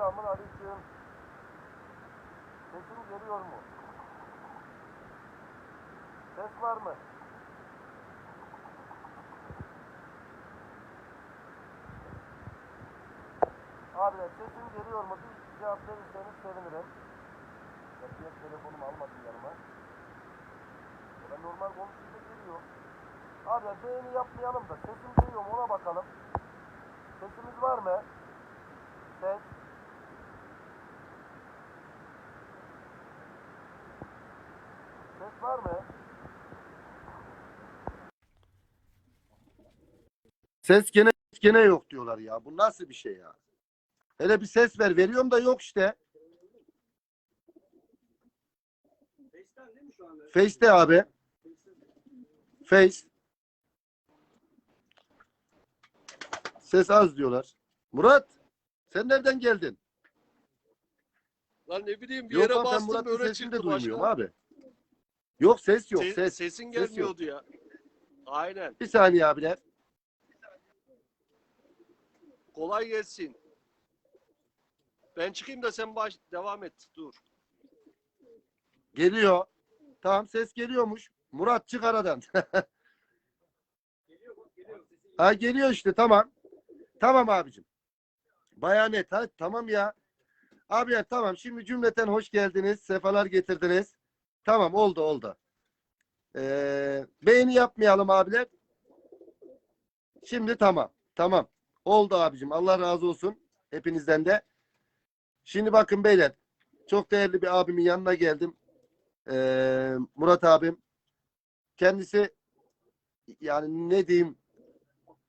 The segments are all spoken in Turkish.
Selamun aleyküm. Sesim geliyor mu? Ses var mı? Abiler sesim geliyor mu? Bir cevap verirseniz sevinirim. Ya diğer telefonumu almadım yanıma. Ya Ben normal konuşunca geliyor. Abiler beğeni yapmayalım da sesim geliyor mu ona bakalım. Sesimiz var mı? Ses. Ses var mı? Ses gene gene yok diyorlar ya. Bu nasıl bir şey ya? Hele bir ses ver. Veriyorum da yok işte. Face'te abi. Face. Ses az diyorlar. Murat. Sen nereden geldin? Lan ne bileyim bir Yok yere lan ben bastım Murat'ın böyle sesini de çıktı duymuyorum başka. abi. Yok ses yok Se- ses. Sesin Ses yok. gelmiyordu ya. Aynen. Bir saniye abiler. Kolay gelsin. Ben çıkayım da sen baş devam et. Dur. Geliyor. Tamam ses geliyormuş. Murat çık aradan. ha geliyor işte tamam. Tamam abicim. Baya net. Ha, tamam ya. Abi ya tamam. Şimdi cümleten hoş geldiniz. Sefalar getirdiniz. Tamam oldu oldu. Ee, beğeni yapmayalım abiler. Şimdi tamam. Tamam. Oldu abicim. Allah razı olsun. Hepinizden de. Şimdi bakın beyler. Çok değerli bir abimin yanına geldim. Ee, Murat abim. Kendisi yani ne diyeyim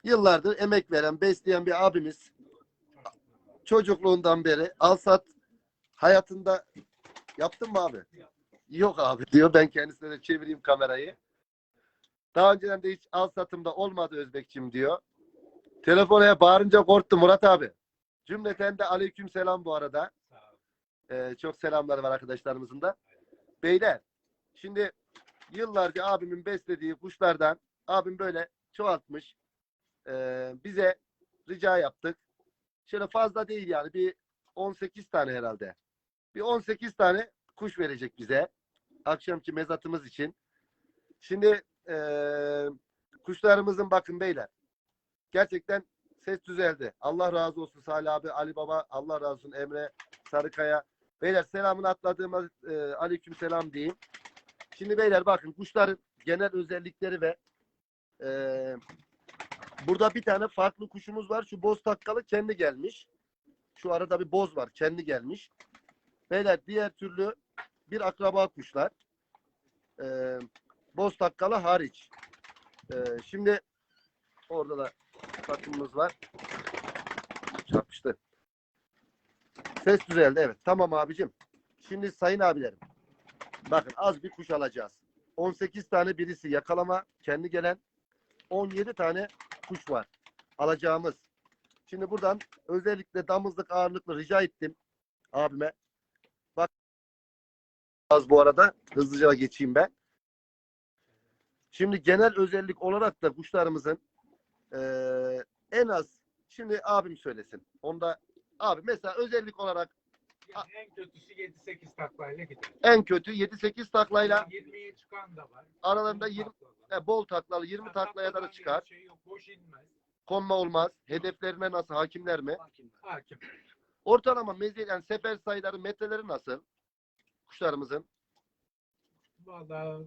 yıllardır emek veren, besleyen bir abimiz. Çocukluğundan beri alsat hayatında yaptın mı abi? Yok abi diyor. Ben kendisine de çevireyim kamerayı. Daha önceden de hiç al satımda olmadı Özbekçim diyor. Telefona bağırınca korktu Murat abi. Cümleten de aleyküm selam bu arada. Ee, çok selamlar var arkadaşlarımızın da. Beyler şimdi yıllarca abimin beslediği kuşlardan abim böyle çoğaltmış. Ee, bize rica yaptık. Şöyle fazla değil yani bir 18 tane herhalde. Bir 18 tane kuş verecek bize. Akşamki mezatımız için. Şimdi ee, kuşlarımızın bakın beyler. Gerçekten ses düzeldi. Allah razı olsun Salih abi, Ali Baba, Allah razı olsun Emre Sarıkaya. Beyler selamını atladığıma e, aleyküm selam diyeyim. Şimdi beyler bakın kuşların genel özellikleri ve e, burada bir tane farklı kuşumuz var. Şu boz takkalı kendi gelmiş. Şu arada bir boz var. Kendi gelmiş. Beyler diğer türlü bir akraba kuşlar. E, boz takkalı hariç. E, şimdi orada da takımımız var. Çarpıştı. Ses düzeldi evet. Tamam abicim. Şimdi sayın abilerim. Bakın az bir kuş alacağız. 18 tane birisi yakalama kendi gelen 17 tane kuş var. Alacağımız. Şimdi buradan özellikle damızlık ağırlıklı rica ettim abime. Az bu arada hızlıca geçeyim ben. Şimdi genel özellik olarak da kuşlarımızın eee, en az şimdi abim söylesin. Onda abi mesela özellik olarak Yani en kötüsü 7-8 taklayla gider. en kötü 7-8 taklayla 20'ye çıkan da var. aralarında 10 20 takla var. e, bol taklalı 20 Ha, taklaya da çıkar. Şey yok, boş inmez. Konma olmaz. Hedeflerine nasıl hakimler mi? Hakim. Ortalama meziyet yani sefer sayıları metreleri nasıl? Kuşlarımızın. Valla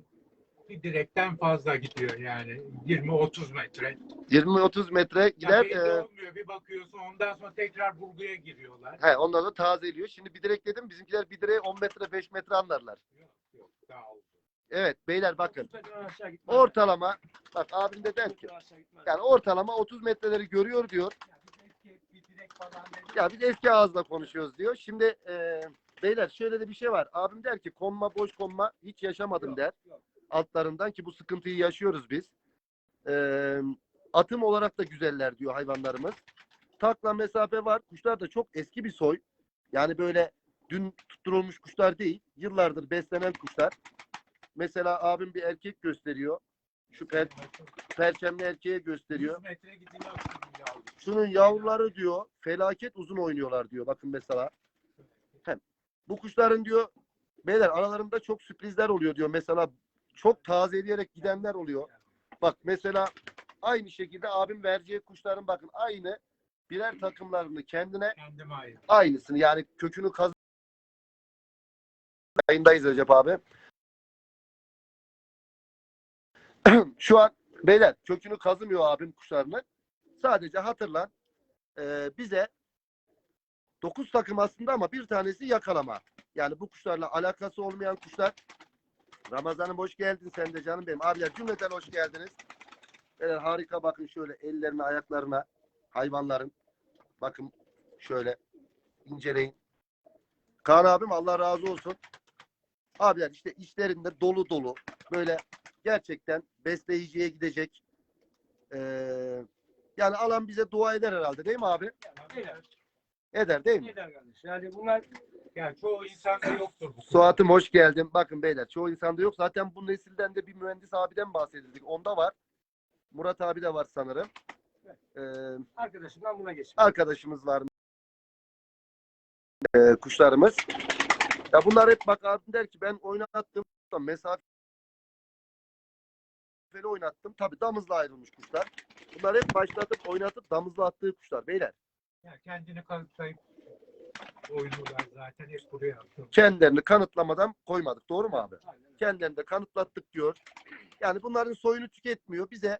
bir direkten fazla gidiyor yani. 20-30 metre. 20-30 metre Ya gider. belli e, olmuyor. Bir bakıyorsun ondan sonra tekrar bulguya giriyorlar. he, onlar da tazeliyor. Şimdi bir direk dedim. Bizimkiler bir direğe 10 metre 5 metre anlarlar. Yok yok daha oldu. Evet beyler bakın. Ortalama bak abim de der ki yani ortalama 30 metreleri görüyor diyor. Ya biz eski. Ya ağızla konuşuyoruz diyor. Şimdi e, beyler şöyle de bir şey var. Abim der ki konma boş konma hiç yaşamadım Yok, der. yok. Altlarından ki bu sıkıntıyı yaşıyoruz biz. E, atım olarak da güzeller diyor hayvanlarımız. Takla mesafe var. Kuşlar da çok eski bir soy. Yani böyle dün tutturulmuş kuşlar değil. Yıllardır beslenen kuşlar. Mesela abim bir erkek gösteriyor. Şu per, perçemli erkeğe gösteriyor. 100 metre gidiyor şimdi yavru. şunun yavruları diyor felaket uzun oynuyorlar diyor. Bakın mesela. Hem bu kuşların diyor beyler aralarında çok sürprizler oluyor diyor. Mesela çok tazeleyerek gidenler oluyor. Bak mesela aynı şekilde abim vereceği kuşların bakın aynı birer takımlarını kendine Kendime ait. aynısını yani kökünü kaz yayındayız Recep abi. Şu an beyler kökünü kazımıyor abim kuşlarını. Sadece hatırlan e, bize 9 takım aslında ama bir tanesi yakalama. Yani bu kuşlarla alakası olmayan kuşlar. Ramazan'ım hoş geldin sen de canım benim. Abiler cümleten hoş geldiniz. Beyler harika bakın şöyle ellerine ayaklarına hayvanların. Bakın şöyle inceleyin. Kaan abim Allah razı olsun. Abiler işte içlerinde dolu dolu böyle gerçekten besleyiciye gidecek. Ee, yani alan bize dua eder herhalde değil mi abi? Eder. Eder değil mi? Eder kardeş. Yani bunlar yani çoğu insanda yoktur bu. Suat'ım hoş geldin. Bakın beyler çoğu insanda yok. Zaten bu nesilden de bir mühendis abiden bahsedildik. Onda var. Murat abi de var sanırım. Ee, Arkadaşımdan buna geç. arkadaşımız var. Ee, kuşlarımız. Ya bunlar hep bak abim der ki ben oynattım. Mesafeli oynattım. Tabii damızla ayrılmış kuşlar. Bunlar hep başlatıp oynatıp damızla attığı kuşlar beyler. Kendini kanıtlayıp oynuyorlar zaten hep buraya atıyor. Kendilerini kanıtlamadan koymadık. Doğru mu abi? Aynen. kendilerini de kanıtlattık diyor. Yani bunların soyunu tüketmiyor. Bize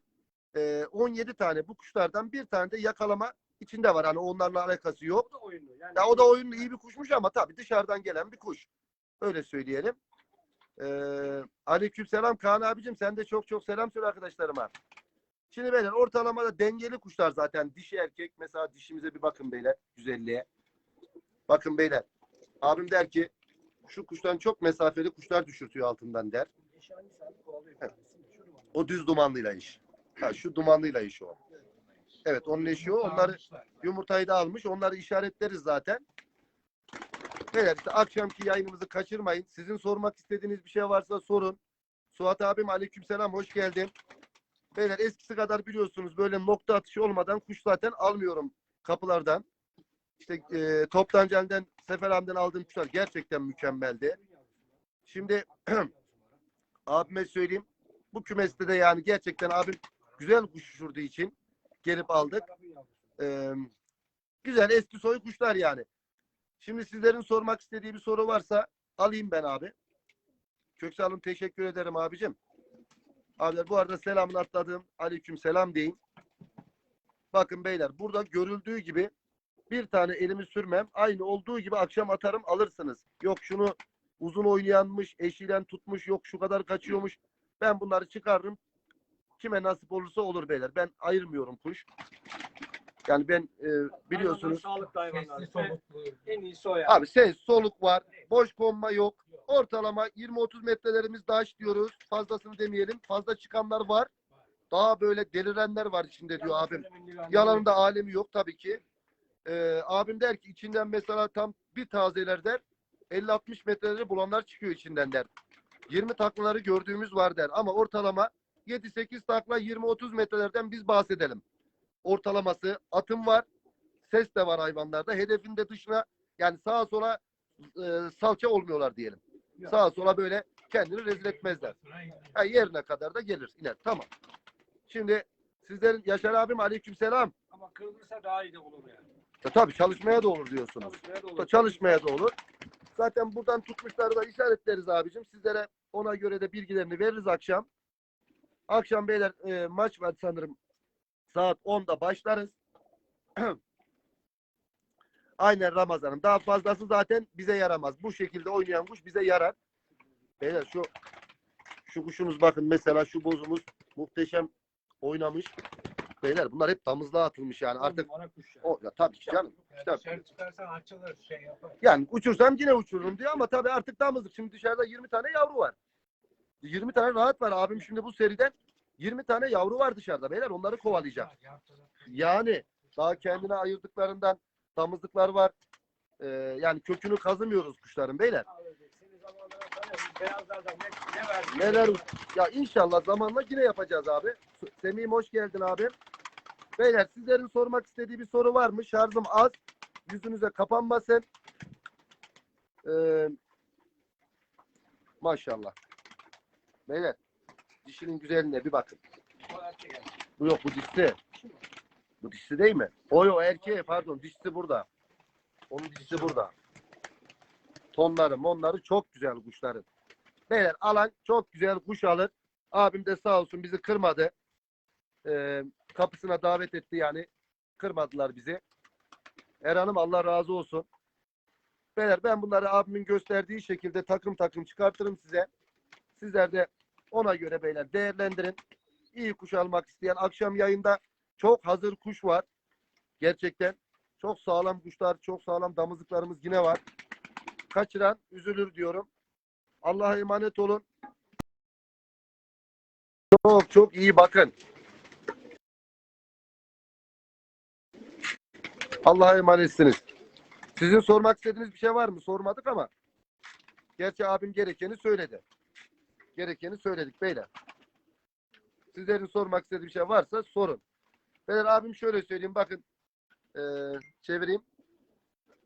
e, 17 tane bu kuşlardan bir tane de yakalama içinde var. Hani onlarla alakası yok. O da oyunlu. Yani Ya o da oyunlu iyi bir kuşmuş ama tabii dışarıdan gelen bir kuş. Öyle söyleyelim. Ee, aleykümselam Kaan abicim sen de çok çok selam söyle arkadaşlarıma. Şimdi beyler ortalamada dengeli kuşlar zaten dişi erkek. Mesela dişimize bir bakın beyler güzelliğe. Bakın beyler. Abim der ki şu kuştan çok mesafeli kuşlar düşürtüyor altından der. O düz dumanlıyla iş. Ha, şu dumanlıyla iş o. Evet onun eşi o. Onları. Yumurtayı da almış. Onları işaretleriz zaten. Beyler işte akşamki yayınımızı kaçırmayın. Sizin sormak istediğiniz bir şey varsa sorun. Suat abim aleykümselam hoş geldin. Beyler eskisi kadar biliyorsunuz böyle nokta atışı olmadan kuş zaten almıyorum kapılardan. İşte e, Toptanceli'den Seferham'dan aldığım kuşlar gerçekten mükemmeldi. Şimdi abime söyleyeyim. Bu kümeste de yani gerçekten abim güzel kuş uçurduğu için gelip aldık. Ee, güzel eski soy kuşlar yani. Şimdi sizlerin sormak istediği bir soru varsa alayım ben abi. Köksal'ım teşekkür ederim abicim. Abiler bu arada selamını atladım. Aleyküm selam deyin. Bakın beyler burada görüldüğü gibi bir tane elimi sürmem. Aynı olduğu gibi akşam atarım alırsınız. Yok şunu uzun oynayanmış, eşiyle tutmuş, yok şu kadar kaçıyormuş. Ben bunları çıkarırım. Kime nasip olursa olur beyler. Ben ayırmıyorum kuş. Yani ben e, biliyorsunuz Sağlıklı hayvanlar. En iyisi o ya. abi ses soluk var. Boş konma yok. Ortalama 20-30 metrelerimiz daş diyoruz. Fazlasını demeyelim. Fazla çıkanlar var. Daha böyle delirenler var içinde diyor abim. Yalanında alemi yok tabii ki. Ee, abim der ki içinden mesela tam bir tazeler der. 50-60 metreleri bulanlar çıkıyor içinden der. 20 taklaları gördüğümüz var der. Ama ortalama 7-8 takla 20-30 metrelerden biz bahsedelim. Ortalaması atım var. Ses de var hayvanlarda. Hedefin de dışına yani sağa sola e, salça olmuyorlar diyelim. Sağa sola böyle kendini rezil etmezler. Ha, yerine kadar da gelir. iner. Tamam. Şimdi sizlerin Yaşar abim aleykümselam. Ama kırılırsa daha iyi de olur yani. Ya tabii çalışmaya da olur diyorsunuz. Çalışmaya Da olur. Çalışmaya da olur. Zaten buradan tutmuşları da işaretleriz abicim. Sizlere ona göre de bilgilerini veririz akşam. Akşam beyler e, maç var sanırım. Saat 10'da başlarız. Aynen Ramazan'ım. Daha fazlası zaten bize yaramaz. Bu şekilde oynayan kuş bize yarar. Beyler şu şu kuşunuz bakın mesela şu bozumuz muhteşem oynamış. Beyler bunlar hep damızlığa atılmış yani. Artık kuş o ya tabii ki canım. Yani Tabii. dışarı çıkarsan açılır şey yapar. Yani uçursam yine uçururum diyor ama tabii artık damızlık. Şimdi dışarıda 20 tane yavru var. 20 tane rahat var. Abim şimdi bu seriden 20 tane yavru var dışarıda beyler. Onları kovalayacak. Yani daha kendine ayırdıklarından damızlıklar var. Ee, yani kökünü kazımıyoruz kuşların beyler. Neler ya inşallah zamanla yine yapacağız abi. Semih'im hoş geldin abi. Beyler sizlerin sormak istediği bir soru var mı? Şarjım az. Yüzünüze kapanmasın. Ee, maşallah. Beyler dişinin güzelliğine bir bakın. Bu yok bu dişisi. Bu dişisi değil mi? O yok erkeği pardon dişisi burada. Onun dişisi burada. Tonları monları çok güzel kuşların. Beyler alan çok güzel kuş alır. Abim de sağ olsun bizi kırmadı. Ee, kapısına davet etti yani. Kırmadılar bizi. Erhan'ım Allah razı olsun. Beyler ben bunları abimin gösterdiği şekilde takım takım çıkartırım size. Sizler de ona göre beyler değerlendirin. İyi kuş almak isteyen akşam yayında çok hazır kuş var. Gerçekten çok sağlam kuşlar, çok sağlam damızlıklarımız yine var. Kaçıran üzülür diyorum. Allah'a emanet olun. Çok çok iyi bakın. Allah'a emanetsiniz. Sizin sormak istediğiniz bir şey var mı? Sormadık ama. Gerçi abim gerekeni söyledi. Gerekeni söyledik beyler. Sizlerin sormak istediği bir şey varsa sorun. Beyler abim şöyle söyleyeyim bakın. Eee, çevireyim.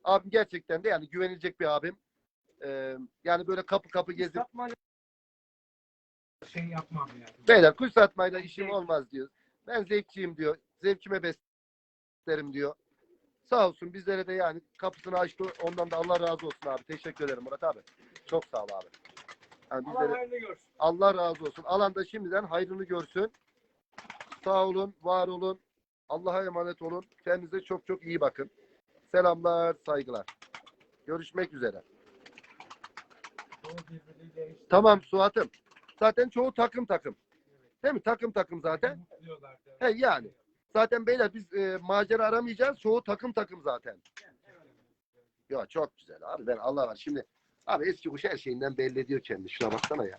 Abim gerçekten de yani güvenilecek bir abim. Eee, yani böyle kapı kapı gezip Satma şey yapmam yani. Beyler kuş satmayla işim olmaz diyor. Ben zevkçiyim diyor. Zevkime beslerim diyor. Sağ olsun bizlere de yani kapısını açtı. Ondan da Allah razı olsun abi. Teşekkür ederim Murat abi. Çok sağ ol abi. Yani Allah bizlere, hayırlı görsün. Allah razı olsun. Alanda şimdiden hayrını görsün. Sağ olun, var olun. Allah'a emanet olun. Kendinize çok çok iyi bakın. Selamlar, saygılar. Görüşmek üzere. Tamam Suat'ım. Zaten çoğu takım takım. Değil mi? Takım takım zaten. He yani. Zaten beyler biz e, macera aramayacağız. Çoğu takım takım zaten. Ya çok güzel abi. Ben Allah var. Şimdi abi eski kuş her şeyinden belli ediyor kendini. Şuna baksana ya.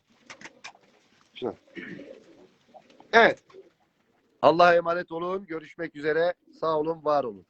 Şuna. Evet. Allah'a emanet olun. Görüşmek üzere. Sağ olun, var olun.